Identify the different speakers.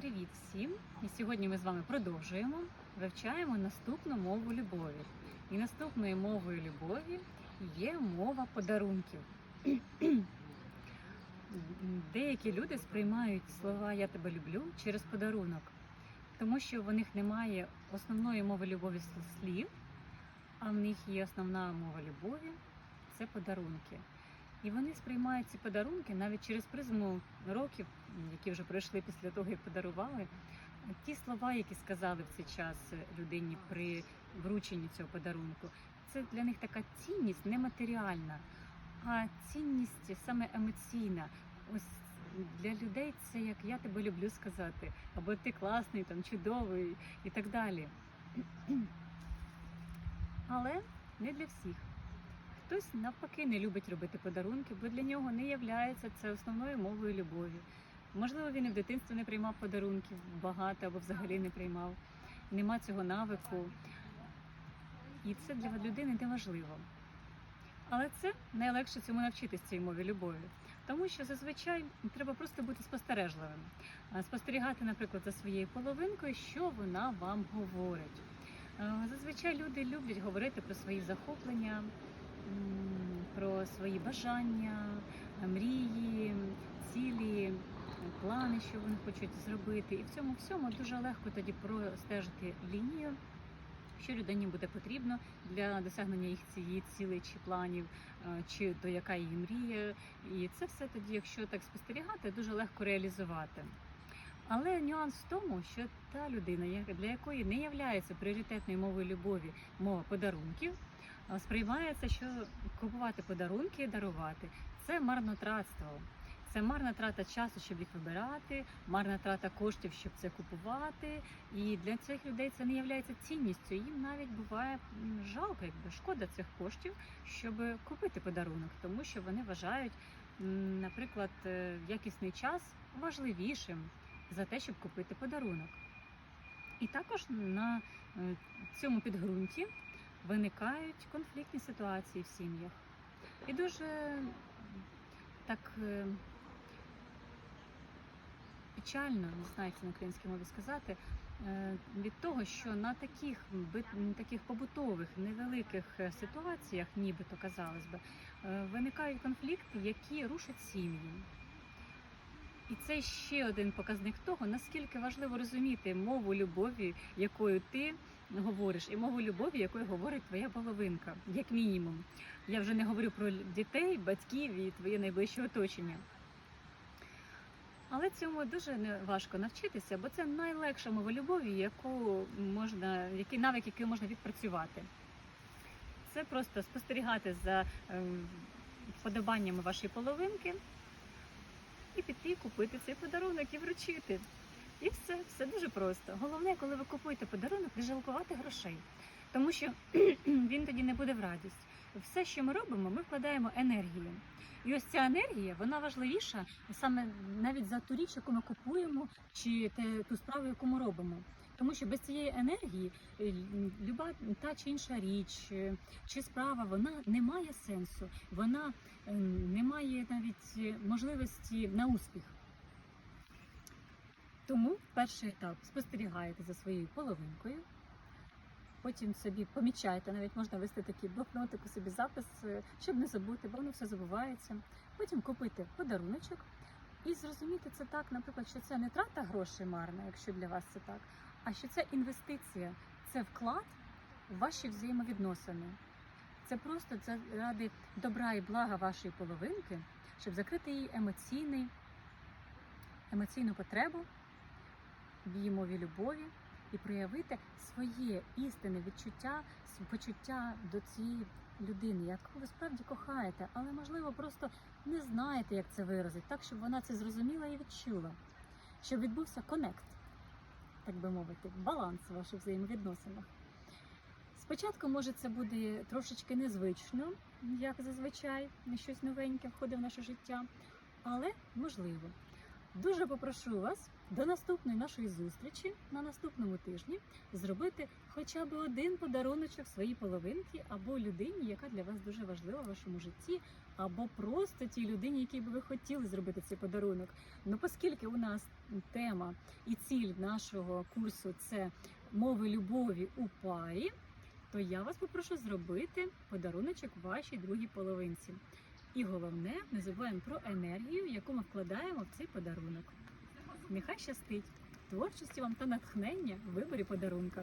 Speaker 1: Привіт всім! І сьогодні ми з вами продовжуємо вивчаємо наступну мову любові. І наступною мовою любові є мова подарунків. Деякі люди сприймають слова Я тебе люблю через подарунок, тому що в них немає основної мови любові слів, а в них є основна мова любові це подарунки. І вони сприймають ці подарунки навіть через призму років, які вже пройшли після того, як подарували. Ті слова, які сказали в цей час людині при врученні цього подарунку, це для них така цінність нематеріальна, а цінність саме емоційна. Ось для людей це як я тебе люблю сказати, або ти класний, там чудовий і так далі. Але не для всіх. Хтось навпаки не любить робити подарунки, бо для нього не являється це основною мовою любові. Можливо, він і в дитинстві не приймав подарунків багато або взагалі не приймав. Нема цього навику. І це для людини не важливо. Але це найлегше цьому навчитися цій мові любові. Тому що зазвичай треба просто бути спостережливим, спостерігати, наприклад, за своєю половинкою, що вона вам говорить. Е, Зазвичай люди люблять говорити про свої захоплення, про свої бажання, мрії, цілі, плани, що вони хочуть зробити. І в цьому всьому дуже легко тоді простежити лінію, що людині буде потрібно для досягнення їх цієї цілей чи планів, е, чи до яка її мрія. І це все тоді, якщо так спостерігати, дуже легко реалізувати. Але нюанс в тому, що та людина, для якої не є пріоритетною мовою любові мова подарунків, сприймається, що купувати подарунки і дарувати це марнотратство. Це марна трата часу, щоб їх вибирати, марна трата коштів, щоб це купувати. І для цих людей це не є цінністю. Їм навіть буває жалко, якби шкода цих коштів, щоб купити подарунок, тому що вони вважають, наприклад, е, якісний час важливішим за те, щоб купити подарунок. І також на е, цьому підґрунті виникають конфліктні ситуації в сім'ях. І дуже так е, печально, не знаю, це на українській мові сказати, е, від того, що на таких таких побутових невеликих е, ситуаціях, нібито казалось би, виникають конфлікти, які рушать сім'ї. І це ще один показник того, наскільки важливо розуміти мову любові, якою ти говориш, і мову любові, якою говорить твоя половинка, як мінімум. Я вже не говорю про дітей, батьків і твоє найближче оточення. Але цьому дуже важко навчитися, бо це найлегша мова любові, яку можна, який навик, який можна відпрацювати. Це просто спостерігати за ем, вподобаннями вашої половинки і піти купити цей подарунок і вручити. І все, все дуже просто. Головне, коли ви купуєте подарунок, не жалкувати грошей, тому що він тоді не буде в радість. Все, що ми робимо, ми вкладаємо енергію. І ось ця енергія, вона важливіша саме навіть за ту річ, яку ми купуємо, чи ту справу, яку ми робимо. Тому що без цієї енергії е, люба та чи інша річ е, чи справа вона не має сенсу, вона е, не має навіть можливості на успіх. Тому перший етап спостерігаєте за своєю половинкою, потім собі помічаєте, навіть можна вести такий блокнотик у собі запис, щоб не забути, бо воно все забувається. Потім купити подаруночок і зрозуміти це так, наприклад, що це не трата грошей марна, якщо для вас це так, а що це інвестиція, це вклад в ваші взаємовідносини. Це просто це ради добра і блага вашої половинки, щоб закрити її емоційний, емоційну потребу в її мові любові і проявити своє істинне відчуття, почуття до цієї людини, яку ви справді кохаєте, але можливо просто не знаєте, як це виразити, так щоб вона це зрозуміла і відчула, щоб відбувся конект, так би мовити, баланс в ваших взаємовідносинах. Спочатку, може, це буде трошечки незвично, як зазвичай, щось новеньке входить в наше життя, але можливо. Дуже попрошу вас до наступної нашої зустрічі на наступному тижні зробити хоча б один подаруночок своїй половинці або людині, яка для вас дуже важлива в вашому житті, або просто тій людині, якій би ви хотіли зробити цей подарунок. Ну, оскільки у нас тема і ціль нашого курсу це мови любові у парі, то я вас попрошу зробити подаруночок вашій другій половинці. І головне, не забуваємо про енергію, яку ми вкладаємо в цей подарунок. Нехай щастить творчості вам та натхнення в виборі подарунка.